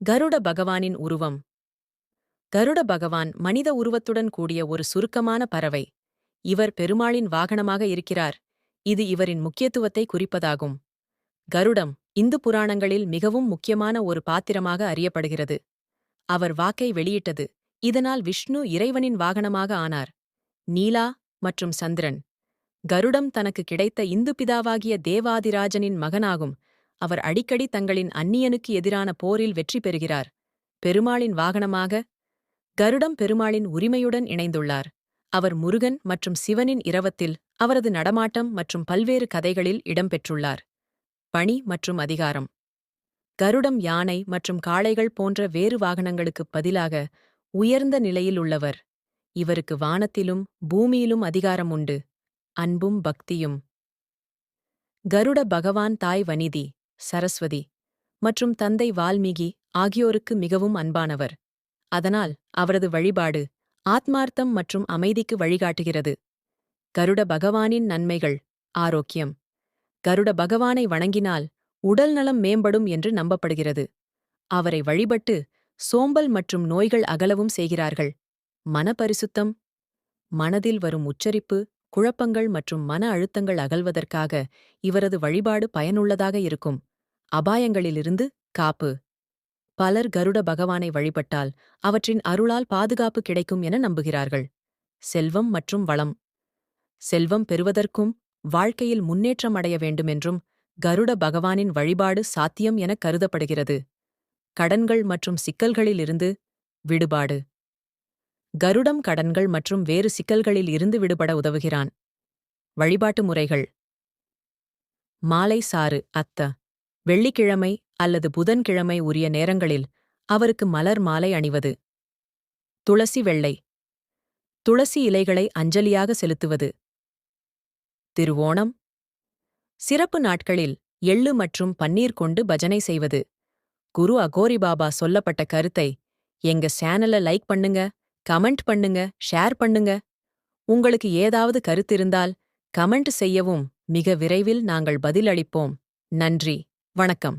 கருட பகவானின் உருவம். கருட பகவான் மனித உருவத்துடன் கூடிய ஒரு சுருக்கமான பறவை. இவர் பெருமாளின் வாகனமாக இருக்கிறார். இது இவரின் முக்கியத்துவத்தை குறிப்பதாகும். கருடம் இந்து புராணங்களில் மிகவும் முக்கியமான ஒரு பாத்திரமாக அறியப்படுகிறது. அவர் வாக்கை வெளியிட்டது. இதனால் விஷ்ணு இறைவனின் வாகனமாக ஆனார். நீலா மற்றும் சந்திரன். கருடம் தனக்கு கிடைத்த இந்து பிதாவாகிய தேவாதிராஜனின் மகனாகும். அவர் அடிக்கடி தங்களின் அந்நியனுக்கு எதிரான போரில் வெற்றி பெறுகிறார். பெருமாளின் வாகனமாக கருடம் பெருமாளின் உரிமையுடன் இணைந்துள்ளார். அவர் முருகன் மற்றும் சிவனின் இரவத்தில் அவரது நடமாட்டம் மற்றும் பல்வேறு கதைகளில் இடம்பெற்றுள்ளார். பணி மற்றும் அதிகாரம். கருடம் யானை மற்றும் காளைகள் போன்ற வேறு வாகனங்களுக்குப் பதிலாக உயர்ந்த நிலையில் உள்ளவர். இவருக்கு வானத்திலும் பூமியிலும் அதிகாரம் உண்டு. அன்பும் பக்தியும். கருட பகவான் தாய் வனிதி. சரஸ்வதி மற்றும் தந்தை வால்மீகி ஆகியோருக்கு மிகவும் அன்பானவர். அதனால் அவரது வழிபாடு ஆத்மார்த்தம் மற்றும் அமைதிக்கு வழிகாட்டுகிறது. கருட பகவானின் நன்மைகள் ஆரோக்கியம். கருட பகவானை வணங்கினால் உடல்நலம் மேம்படும் என்று நம்பப்படுகிறது. அவரை வழிபட்டு சோம்பல் மற்றும் நோய்கள் அகலவும் செய்கிறார்கள். மனபரிசுத்தம் மனதில் வரும் உச்சரிப்பு குழப்பங்கள் மற்றும் மன அழுத்தங்கள் அகல்வதற்காக இவரது வழிபாடு பயனுள்ளதாக இருக்கும். அபாயங்களிலிருந்து காப்பு. பலர் கருட பகவானை வழிபட்டால் அவற்றின் அருளால் பாதுகாப்பு கிடைக்கும் என நம்புகிறார்கள். செல்வம் மற்றும் வளம். செல்வம் பெறுவதற்கும் வாழ்க்கையில் முன்னேற்றம் அடைய வேண்டுமென்றும் கருட பகவானின் வழிபாடு சாத்தியம் என கருதப்படுகிறது. கடன்கள் மற்றும் சிக்கல்களிலிருந்து விடுபாடு. கருடம் கடன்கள் மற்றும் வேறு சிக்கல்களில் இருந்து விடுபட உதவுகிறான். வழிபாட்டு முறைகள். மாலை சாறு அத்த. வெள்ளிக்கிழமை அல்லது புதன்கிழமை உரிய நேரங்களில் அவருக்கு மலர் மாலை அணிவது. துளசி வெள்ளை. துளசி இலைகளை அஞ்சலியாக செலுத்துவது. திருவோணம். சிறப்பு நாட்களில் எள்ளு மற்றும் பன்னீர் கொண்டு பஜனை செய்வது. குரு அகோரி பாபா சொல்லப்பட்ட கருத்தை எங்க சேனலை லைக் பண்ணுங்க. கமெண்ட் பண்ணுங்க ஷேர் பண்ணுங்க. உங்களுக்கு ஏதாவது கருத்து இருந்தால் கமெண்ட் செய்யவும் மிக விரைவில் நாங்கள் பதிலளிப்போம். நன்றி வணக்கம்.